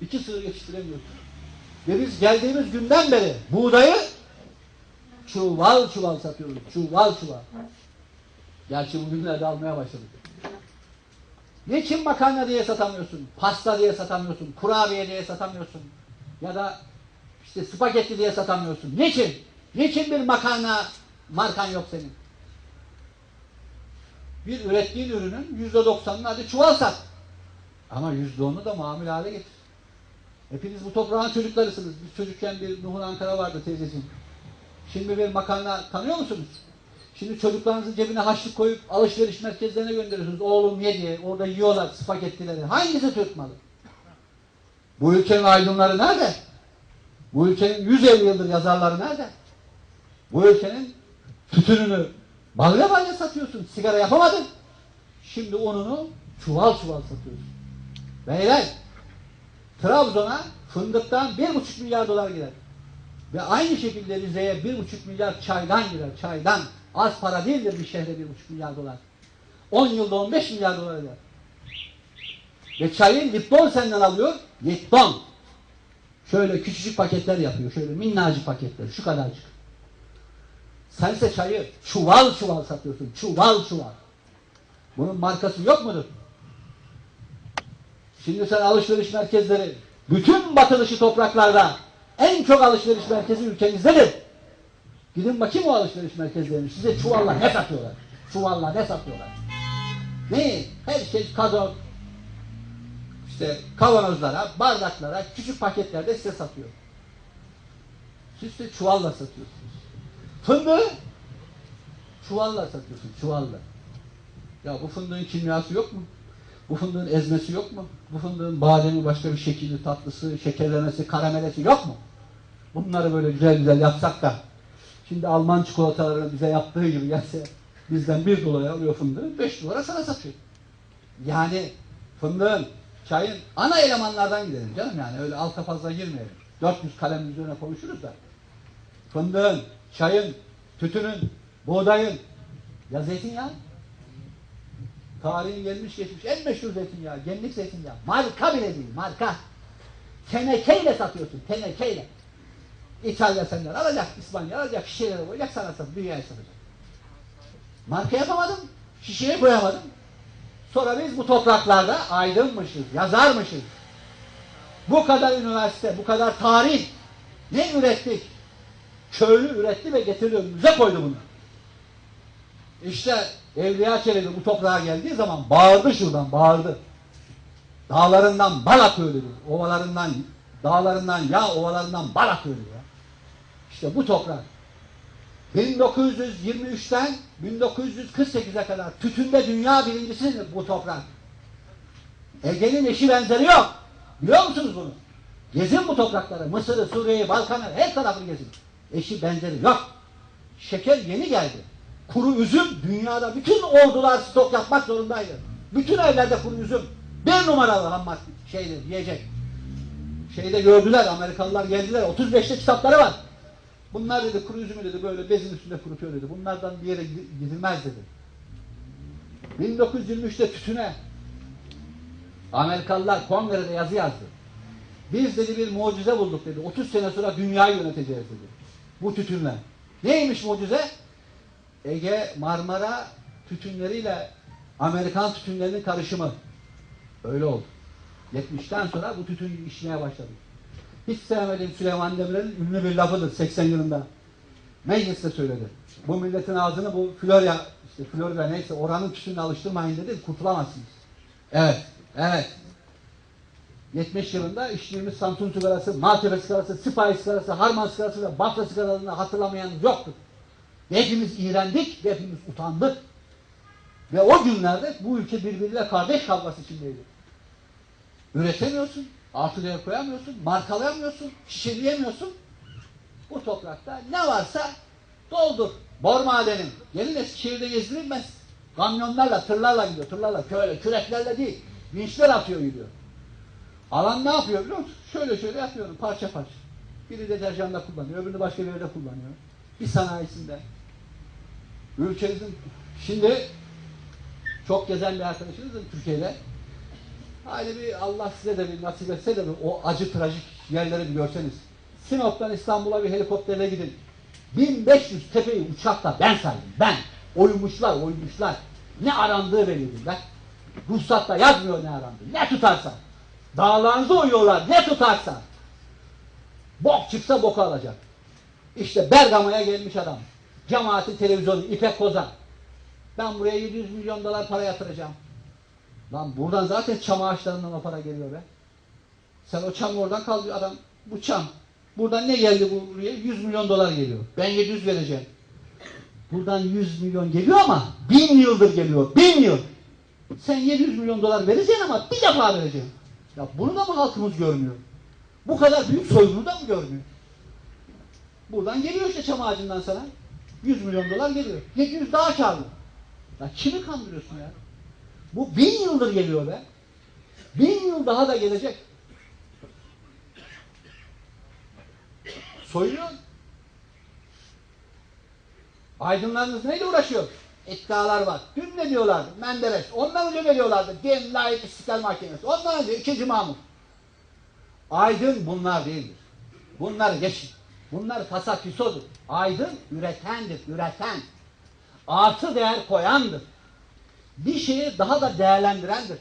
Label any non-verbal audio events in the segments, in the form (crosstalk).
İki sığır yetiştiremiyoruz. Ve biz geldiğimiz günden beri buğdayı çuval çuval satıyoruz. Çuval çuval. Gerçi bugünlerde almaya başladık. Niçin makarna diye satamıyorsun? Pasta diye satamıyorsun? Kurabiye diye satamıyorsun? Ya da işte spagetti diye satamıyorsun. Niçin? Niçin bir makarna markan yok senin? Bir ürettiğin ürünün yüzde doksanını hadi çuval sat. Ama yüzde onu da mamul hale getir. Hepiniz bu toprağın çocuklarısınız. Biz çocukken bir Nuhun Ankara vardı teyzeciğim. Şimdi bir makarna tanıyor musunuz? Şimdi çocuklarınızın cebine haşlık koyup alışveriş merkezlerine gönderiyorsunuz. Oğlum ye diye. Orada yiyorlar spagettileri. Hangisi Türk malı? Bu ülkenin aydınları nerede? Bu ülkenin 150 yıldır yazarları nerede? Bu ülkenin tütününü balya balya satıyorsun. Sigara yapamadın. Şimdi ununu çuval çuval satıyorsun. Beyler Trabzon'a fındıktan bir buçuk milyar dolar gider. Ve aynı şekilde Rize'ye bir buçuk milyar çaydan gider. Çaydan. Az para değildir bir şehre bir buçuk milyar dolar. 10 yılda 15 milyar dolar eder. Ve çayı Lipton senden alıyor. Lipton. Şöyle küçücük paketler yapıyor. Şöyle minnacık paketler. Şu kadarcık. Sense çayı çuval çuval satıyorsun. Çuval çuval. Bunun markası yok mudur? Şimdi sen alışveriş merkezleri, bütün batılışı topraklarda en çok alışveriş merkezi ülkenizdedir. Gidin bakayım o alışveriş merkezlerine. Size çuvalla ne satıyorlar? Çuvalla ne satıyorlar? Ne? Her şey kazok. İşte kavanozlara, bardaklara, küçük paketlerde size satıyor. Siz de çuvalla satıyorsunuz. Fındığı çuvalla satıyorsun, çuvalla. Ya bu fındığın kimyası yok mu? Bu fındığın ezmesi yok mu? Bu fındığın bademi başka bir şekilli tatlısı, şekerlemesi, karamelesi yok mu? Bunları böyle güzel güzel yapsak da şimdi Alman çikolatalarını bize yaptığı gibi gelse bizden bir dolara alıyor fındığı, beş dolara sana satıyor. Yani fındığın, çayın ana elemanlardan gidelim canım yani öyle alta fazla girmeyelim. 400 kalem üzerine konuşuruz da. Fındığın, çayın, tütünün, buğdayın, ya zeytinyağı. Tarihin gelmiş geçmiş en meşhur zeytinyağı, genlik zeytinyağı. Marka bile değil, marka. Tenekeyle satıyorsun, tenekeyle. İtalya senden alacak, İspanya alacak, şişelere koyacak, sana satacak, dünyaya satacak. Marka yapamadım, şişeye koyamadım. Sonra biz bu topraklarda aydınmışız, yazarmışız. Bu kadar üniversite, bu kadar tarih. Ne ürettik? Köylü üretti ve getirdi önümüze koydu bunu. İşte Evliya Çelebi bu toprağa geldiği zaman bağırdı şuradan, bağırdı. Dağlarından bal akıyor dedi. Ovalarından, dağlarından ya ovalarından bal akıyor dedi ya. İşte bu toprak. 1923'ten 1948'e kadar tütünde dünya birincisidir bu toprak. Ege'nin eşi benzeri yok. Biliyor musunuz bunu? Gezin bu toprakları. Mısır'ı, Suriye'yi, Balkan'ı her tarafını gezin. Eşi benzeri yok. Şeker yeni geldi. Kuru üzüm dünyada bütün ordular stok yapmak zorundaydı. Bütün evlerde kuru üzüm. Bir numaralı ham şeydir, yiyecek. Şeyde gördüler, Amerikalılar geldiler. 35'te kitapları var. Bunlar dedi kuru üzümü dedi böyle bezin üstünde kurutuyor dedi. Bunlardan bir yere gidilmez dedi. 1923'te tütüne Amerikalılar kongrede yazı yazdı. Biz dedi bir mucize bulduk dedi. 30 sene sonra dünyayı yöneteceğiz dedi. Bu tütünle. Neymiş mucize? Ege, Marmara tütünleriyle Amerikan tütünlerinin karışımı. Öyle oldu. 70'ten sonra bu tütün işlemeye başladı. Hiç sevmediğim Süleyman Demirel'in ünlü bir lafıdır 80 yılında. Mecliste söyledi. Bu milletin ağzını bu Florya, işte Florya neyse oranın tütününe alıştırmayın dedi, kurtulamazsınız. Evet, evet. 70 yılında içtiğimiz Samsun sigarası, Maltepe sigarası, Sipahi sigarası, Harman sigarası ve Bafra sigaralarını hatırlamayan yoktur. Ve hepimiz iğrendik ve hepimiz utandık. Ve o günlerde bu ülke birbiriyle kardeş kavgası içindeydi. Üretemiyorsun, artırıya koyamıyorsun, markalayamıyorsun, şişeleyemiyorsun. Bu toprakta ne varsa doldur. Bor madeni. Gelin Eskişehir'de gezdirilmez. Kamyonlarla, tırlarla gidiyor. Tırlarla, köyle, küreklerle değil. Vinçler atıyor gidiyor. Alan ne yapıyor biliyor musun? Şöyle şöyle yapıyorum parça parça. Biri deterjanda kullanıyor, öbürünü başka bir yerde kullanıyor. Bir sanayisinde. Ülkemizin şimdi çok gezen bir arkadaşınızım Türkiye'de. Haydi bir Allah size de bir nasip etse de o acı trajik yerleri bir görseniz. Sinop'tan İstanbul'a bir helikopterle gidin. 1500 tepeyi uçakla ben saydım. Ben. Oymuşlar, oymuşlar. Ne arandığı bellidir lan. Ruhsatta yazmıyor ne arandığı. Ne tutarsa. Dağlarınızı oyuyorlar. Ne tutarsa. Bok çıksa boku alacak. İşte Bergama'ya gelmiş adam. Cemaatin televizyonu İpek Kozan. Ben buraya 700 milyon dolar para yatıracağım. Lan buradan zaten çam ağaçlarından o para geliyor be. Sen o çam oradan kaldı adam. Bu çam. Buradan ne geldi buraya? 100 milyon dolar geliyor. Ben 700 vereceğim. Buradan 100 milyon geliyor ama bin yıldır geliyor. Bin yıl. Sen 700 milyon dolar vereceksin ama bir defa vereceksin. Ya bunu da mı halkımız görmüyor? Bu kadar büyük soygunu da mı görmüyor? Buradan geliyor işte çam ağacından sana. 100 milyon dolar geliyor. 700 daha karlı. Ya kimi kandırıyorsun ya? Bu bin yıldır geliyor be. Bin yıl daha da gelecek. Soyuyor. Aydınlarınız neyle uğraşıyor? İddialar var. Dün ne diyorlardı? Menderes. Ondan önce ne diyorlardı? Din, layık, istiklal mahkemesi. Ondan önce ikinci Mahmut. Aydın bunlar değildir. Bunlar geçin. Bunlar pasafisodur. Aydın üretendir, üreten. Artı değer koyandır. Bir şeyi daha da değerlendirendir.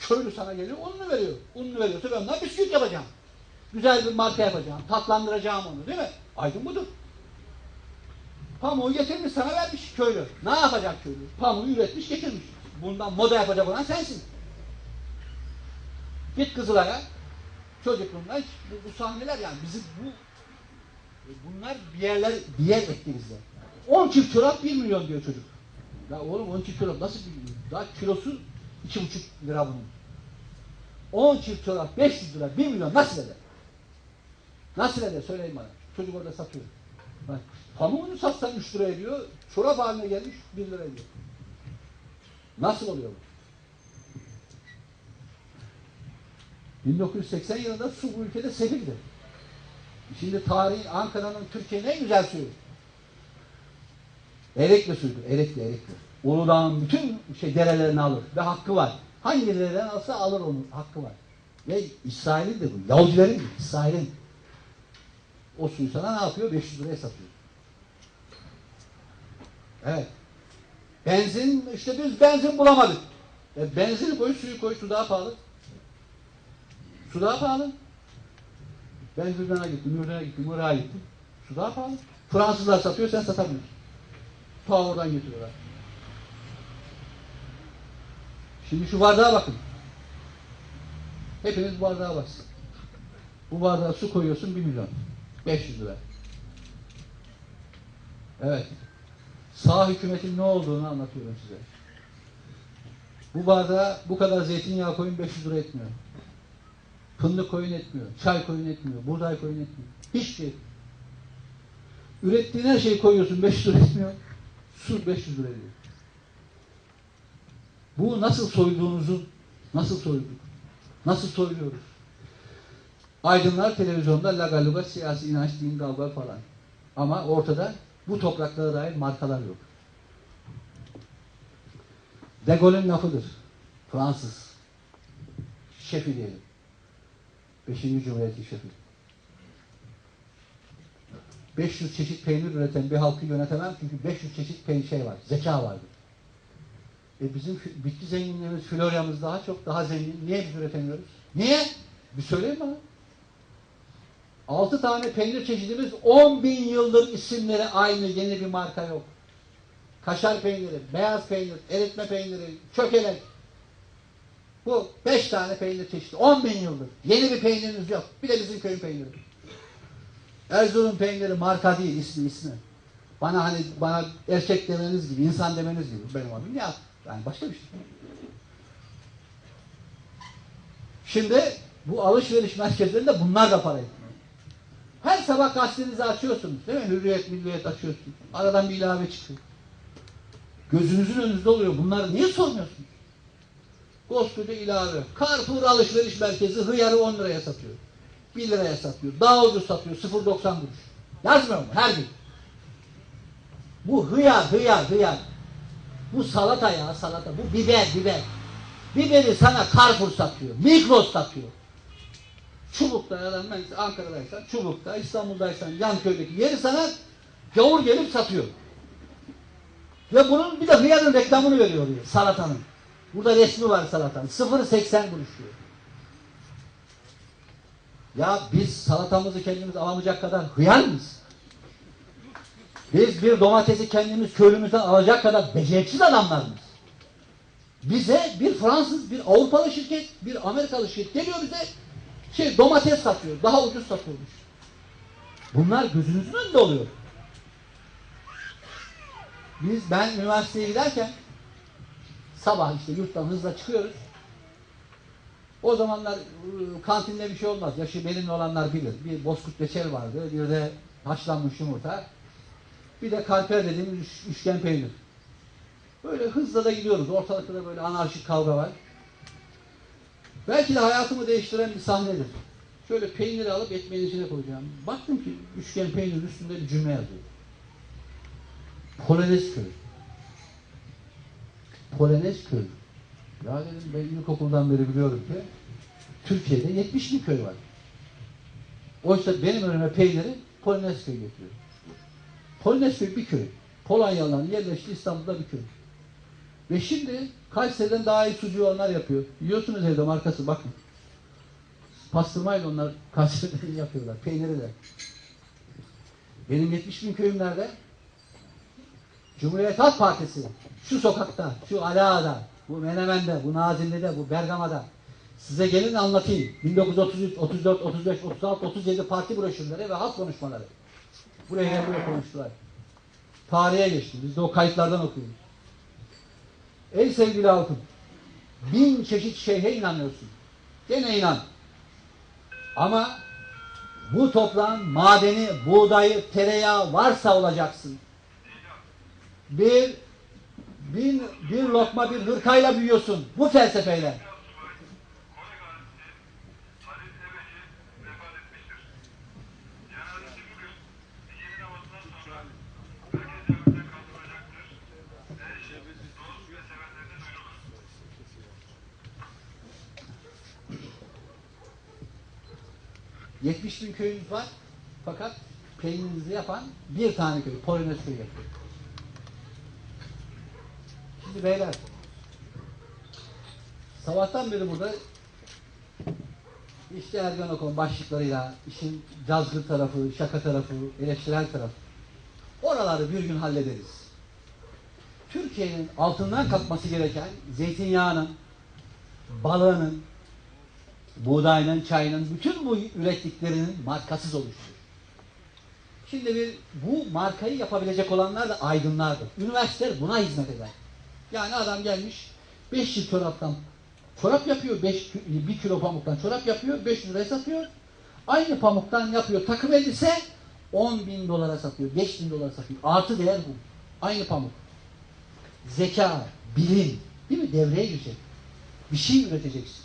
Köylü sana geliyor, ununu veriyor. Ununu veriyorsa ben ondan bisküvit yapacağım. Güzel bir marka yapacağım, tatlandıracağım onu değil mi? Aydın budur. Pamuğu getirmiş sana vermiş köylü. Ne yapacak köylü? Pamuğu üretmiş getirmiş. Bundan moda yapacak olan sensin. Git Kızılay'a. Çocukluğumda hiç bu, bu sahneler yani bizi bu bunlar bir yerler bir yer etti bizde. 10 çift çorap 1 milyon diyor çocuk. Ya oğlum 10 çift çorap nasıl 1 milyon? Daha kilosu 2,5 lira bunun. 10 çift çorap 500 lira 1 milyon nasıl eder? Nasıl eder söyleyin bana. Çocuk orada satıyor. Bak, pamuğunu satsan 3 lira ediyor. Çorap haline gelmiş 1 lira ediyor. Nasıl oluyor bu? 1980 yılında su bu ülkede sefildi. Şimdi tarihin Ankara'nın Türkiye'nin en güzel suyu. Erikli suydu. Erikli, Erikli. Uludağ'ın bütün şey derelerini alır ve hakkı var. Hangi dereden alsa alır onun hakkı var. Ve İsrail'in de bu. Yahudilerin İsrail'in. O suyu sana ne yapıyor? 500 liraya satıyor. Evet. Benzin, işte biz benzin bulamadık. E benzin koy, suyu koy, su daha pahalı. Su daha pahalı. Ben Lübnan'a gittim, Ürdün'e gittim, Irak'a gittim. Su daha pahalı. Fransızlar satıyor, sen satamıyorsun. Ta oradan getiriyorlar. Şimdi şu bardağa bakın. Hepiniz bardağa baksın. Bu bardağa su koyuyorsun 1 milyon. 500 lira. Evet. Sağ hükümetin ne olduğunu anlatıyorum size. Bu bardağa bu kadar zeytinyağı koyun 500 lira etmiyor. Fındık koyun etmiyor. Çay koyun etmiyor. Buğday koyun etmiyor. Hiçbir şey. Ürettiğin her şeyi koyuyorsun 500 lira etmiyor. Su 500 lira ediyor. Bu nasıl soyduğunuzu nasıl soyduk? Nasıl soyuyoruz? Aydınlar televizyonda lagaluga siyasi inanç, din, kavga falan. Ama ortada bu topraklara dair markalar yok. De Gaulle'ün lafıdır. Fransız. Şefi diyelim. Beşinci Cumhuriyet'in şefi. 500 çeşit peynir üreten bir halkı yönetemem çünkü 500 çeşit peynir şey var, zeka vardır. E bizim bitki zenginliğimiz, floryamız daha çok, daha zengin. Niye biz üretemiyoruz? Niye? Bir söyleyin bana. 6 tane peynir çeşidimiz 10 bin yıldır isimleri aynı, yeni bir marka yok. Kaşar peyniri, beyaz peynir, eritme peyniri, çökelek. Bu 5 tane peynir çeşidi. 10 bin yıldır. Yeni bir peynirimiz yok. Bir de bizim köyün peyniri. Erzurum peyniri marka değil, ismi ismi. Bana hani bana erkek demeniz gibi, insan demeniz gibi benim adım ya. Yani başka bir şey. Şimdi bu alışveriş merkezlerinde bunlar da para etmiyor. Her sabah gazetenizi açıyorsunuz değil mi? Hürriyet, milliyet açıyorsunuz. Aradan bir ilave çıkıyor. Gözünüzün önünüzde oluyor. Bunları niye sormuyorsunuz? Koskoca ilave. Carrefour alışveriş merkezi hıyarı 10 liraya satıyor. 1 liraya satıyor. Daha ucuz satıyor. 0.90 kuruş. Yazmıyor mu? Her gün. Bu hıyar, hıyar, hıyar. Bu salata ya salata. Bu biber, biber. Biberi sana Carrefour satıyor. Migros satıyor. Çubuk'ta ya da ben Ankara'daysan Çubuk'ta, İstanbul'daysan Yanköy'deki yeri sana gavur gelip satıyor. Ve bunun bir de hıyarın reklamını veriyor diyor, salatanın. Burada resmi var salatanın. 0.80 kuruş diyor. Ya biz salatamızı kendimiz alamayacak kadar hıyar mıyız? Biz bir domatesi kendimiz köylümüzden alacak kadar beceriksiz adamlar mıyız? Bize bir Fransız, bir Avrupalı şirket, bir Amerikalı şirket geliyor bize şey domates satıyor. Daha ucuz satıyormuş. Bunlar gözünüzün önünde oluyor. Biz ben üniversiteye giderken sabah işte yurttan hızla çıkıyoruz. O zamanlar ıı, kantinde bir şey olmaz. Yaşı benimle olanlar bilir. Bir bozkurt reçel vardı. Bir de haşlanmış yumurta. Bir de kalper dediğimiz üç- üçgen peynir. Böyle hızla da gidiyoruz. Ortalıkta da böyle anarşik kavga var. Belki de hayatımı değiştiren bir sahnedir. Şöyle peyniri alıp ekmeğin içine koyacağım. Baktım ki üçgen peynirin üstünde bir cümle yazıyor. Polonez köy. Polonez köy. Ya dedim ben ilkokuldan beri biliyorum ki Türkiye'de 70 bin köy var. Oysa benim önüme peyniri Polonez köy getiriyor. Polonez köy bir köy. Polonyalıların yerleştiği İstanbul'da bir köy. Ve şimdi Kayseri'den daha iyi sucuğu onlar yapıyor. Yiyorsunuz evde markası bakın. Pastırmayla onlar Kayseri'den (laughs) yapıyorlar. Peyniri de. Benim 70 bin köyüm nerede? Cumhuriyet Halk Partisi. Şu sokakta, şu Ala'da, bu Menemen'de, bu Nazilli'de, bu Bergama'da. Size gelin anlatayım. 1933, 34, 35, 36, 37 parti broşürleri ve halk konuşmaları. Buraya geldiler konuştular. Tarihe geçti. Biz de o kayıtlardan okuyoruz. Ey sevgili halkım, bin çeşit şeyhe inanıyorsun. Gene inan. Ama bu toprağın madeni, buğdayı, tereyağı varsa olacaksın. Bir, bin, bir lokma bir hırkayla büyüyorsun. Bu felsefeyle. 70 bin köyümüz var. Fakat peynirinizi yapan bir tane köy. Polonez köyü yapıyor. Şimdi beyler sabahtan beri burada işte Ergenekon başlıklarıyla işin cazgır tarafı, şaka tarafı, eleştirel tarafı. Oraları bir gün hallederiz. Türkiye'nin altından kalkması gereken zeytinyağının, balığının, buğdayının, çayının, bütün bu ürettiklerinin markasız oluştur. Şimdi bir bu markayı yapabilecek olanlar da aydınlardır. Üniversiteler buna hizmet eder. Yani adam gelmiş 5 yıl çoraptan çorap yapıyor, 5 bir kilo pamuktan çorap yapıyor, 5 liraya satıyor. Aynı pamuktan yapıyor takım elbise 10 bin dolara satıyor, 5 bin dolara satıyor. Artı değer bu. Aynı pamuk. Zeka, bilim, değil mi? Devreye girecek. Bir şey üreteceksin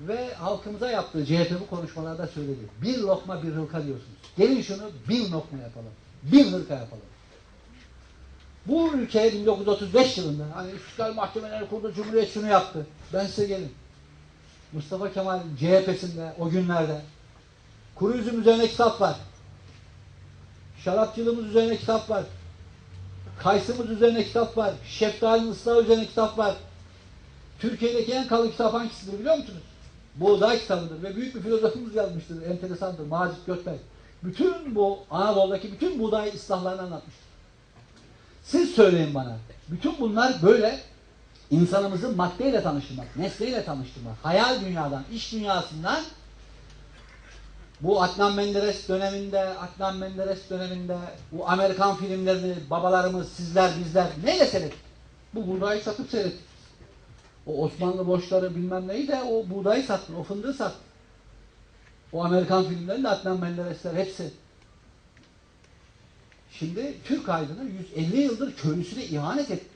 ve halkımıza yaptığı CHP bu konuşmalarda söyledi. Bir lokma bir hırka diyorsunuz. Gelin şunu bir lokma yapalım. Bir hırka yapalım. Bu ülkeye 1935 yılında hani İstiklal Mahkemeleri kurdu, Cumhuriyet şunu yaptı. Ben size gelin. Mustafa Kemal CHP'sinde o günlerde kuru üzüm üzerine kitap var. Şarapçılığımız üzerine kitap var. Kayısımız üzerine kitap var. Şeftalinin ıslahı üzerine kitap var. Türkiye'deki en kalın kitap hangisidir biliyor musunuz? Buğday kitabıdır ve büyük bir filozofumuz yazmıştır. Enteresandır. Macit Gökbey. Bütün bu Anadolu'daki bütün buğday ıslahlarını anlatmıştır. Siz söyleyin bana. Bütün bunlar böyle insanımızı maddeyle tanıştırmak, nesneyle tanıştırmak, hayal dünyadan, iş dünyasından bu Adnan Menderes döneminde, Adnan Menderes döneminde bu Amerikan filmlerini babalarımız, sizler, bizler neyle seyrettik? Bu buğdayı satıp seyrettik. O Osmanlı borçları bilmem neyi de o buğdayı sattın, o fındığı sattın. O Amerikan filmlerinde Adnan Menderesler hepsi. Şimdi Türk aydını 150 yıldır köylüsüne ihanet etti.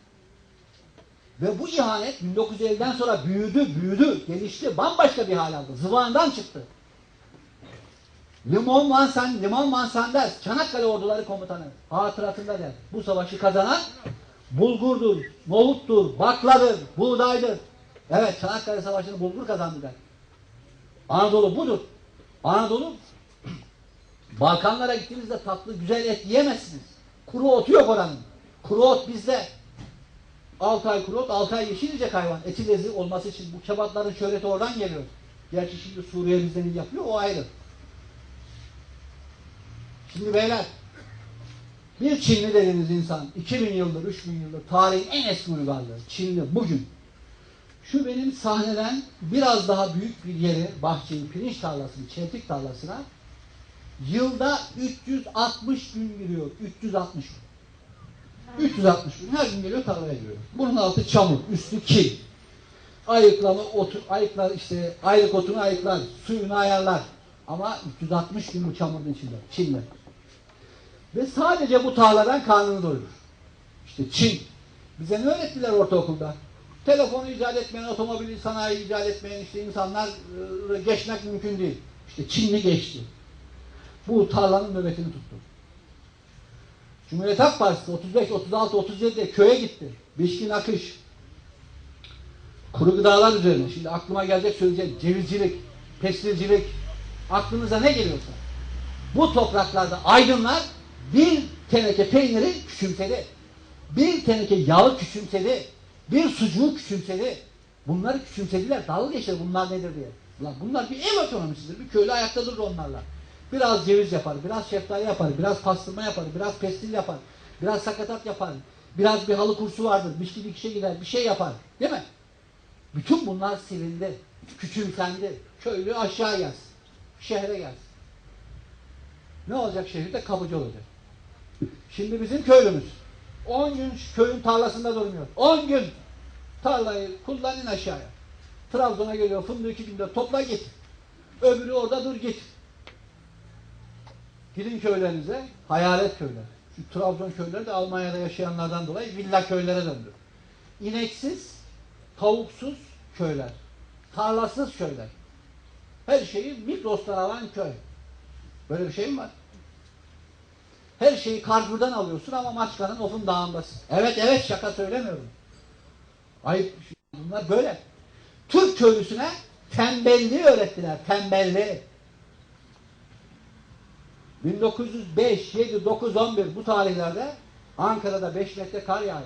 Ve bu ihanet 1950'den sonra büyüdü, büyüdü, gelişti, bambaşka bir hal aldı. Zıvandan çıktı. Limon Mansan, Limon Mansanders, Çanakkale orduları komutanı hatıratında der. Bu savaşı kazanan bulgurdur, nohuttur, bakladır, buğdaydır. Evet Çanakkale Savaşı'nı bulgur kazandılar. Anadolu budur. Anadolu Balkanlara gittiğinizde tatlı güzel et yiyemezsiniz. Kuru otu yok oranın. Kuru ot bizde. 6 ay kuru ot, 6 ay yeşil yiyecek hayvan. Eti lezi olması için bu kebapların şöhreti oradan geliyor. Gerçi şimdi Suriye bizden yapıyor, o ayrı. Şimdi beyler, bir Çinli dediğiniz insan 2000 yıldır, 3000 yıldır tarihin en eski uygarlığı. Çinli bugün. Şu benim sahneden biraz daha büyük bir yeri, bahçeyi, pirinç tarlasını, çeltik tarlasına yılda 360 gün giriyor. 360 gün. 360 gün her gün geliyor tarlaya giriyor. Bunun altı çamur, üstü kil. Ayıklama otu, ayıklar işte aylık otunu ayıklar, suyunu ayarlar. Ama 360 gün bu çamurun içinde, Çin'de. Ve sadece bu tarladan karnını doyurur. İşte Çin. Bize ne öğrettiler ortaokulda? Telefonu icat etmeyen, otomobili sanayi icat etmeyen işte insanlar e, geçmek mümkün değil. İşte Çinli geçti. Bu tarlanın nöbetini tuttu. Cumhuriyet Halk Partisi 35, 36, 37'de köye gitti. Beşkin akış. Kuru gıdalar üzerine. Şimdi aklıma gelecek söyleyeceğim. Cevizcilik, pestilcilik. Aklınıza ne geliyorsa. Bu topraklarda aydınlar bir teneke peyniri küçümsedi. Bir teneke yağı küçümsedi. Bir sucuğu küçümsedi. Bunları küçümsediler. Dalga geçer bunlar nedir diye. Ulan bunlar bir ev ekonomisidir. Bir köylü ayakta durur onlarla. Biraz ceviz yapar, biraz şeftali yapar, biraz pastırma yapar, biraz pestil yapar, biraz sakatat yapar, biraz bir halı kursu vardır, bir dikişe gider, bir şey yapar. Değil mi? Bütün bunlar silindi, küçümsendi. Köylü aşağı gelsin, şehre gelsin. Ne olacak şehirde? Kapıcı olacak. Şimdi bizim köylümüz 10 gün köyün tarlasında durmuyor. 10 gün tarlayı kullanın aşağıya. Trabzon'a geliyor fındığı iki günde topla git. Öbürü orada dur git. Gidin köylerinize, hayalet köyler. Şu Trabzon köyleri de Almanya'da yaşayanlardan dolayı villa köylere döndü. İneksiz, tavuksuz köyler. Tarlasız köyler. Her şeyi Mikros'tan alan köy. Böyle bir şey mi var? Her şeyi Carrefour'dan alıyorsun ama Maçka'nın Of'un dağındasın. Evet evet şaka söylemiyorum. Ayıp bunlar böyle. Türk köylüsüne tembelliği öğrettiler. Tembelliği. 1905, 7, 9, 11 bu tarihlerde Ankara'da 5 metre kar yağar.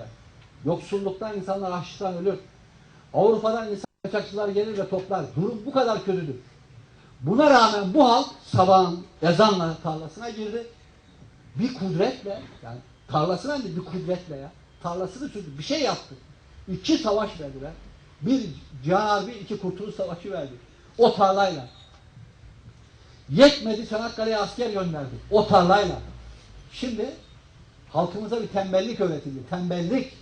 Yoksulluktan insanlar açlıktan ölür. Avrupa'dan insan kaçakçılar gelir ve toplar. Durum bu kadar kötüdür. Buna rağmen bu halk sabahın ezanla tarlasına girdi. Bir kudretle, yani tarlasına değil bir kudretle ya. Tarlasını sürdü. Bir şey yaptı. İki savaş verdiler. Bir Cihan Harbi, iki Kurtuluş Savaşı verdi. O tarlayla. Yetmedi Çanakkale'ye asker gönderdi. O tarlayla. Şimdi halkımıza bir tembellik öğretildi. Tembellik.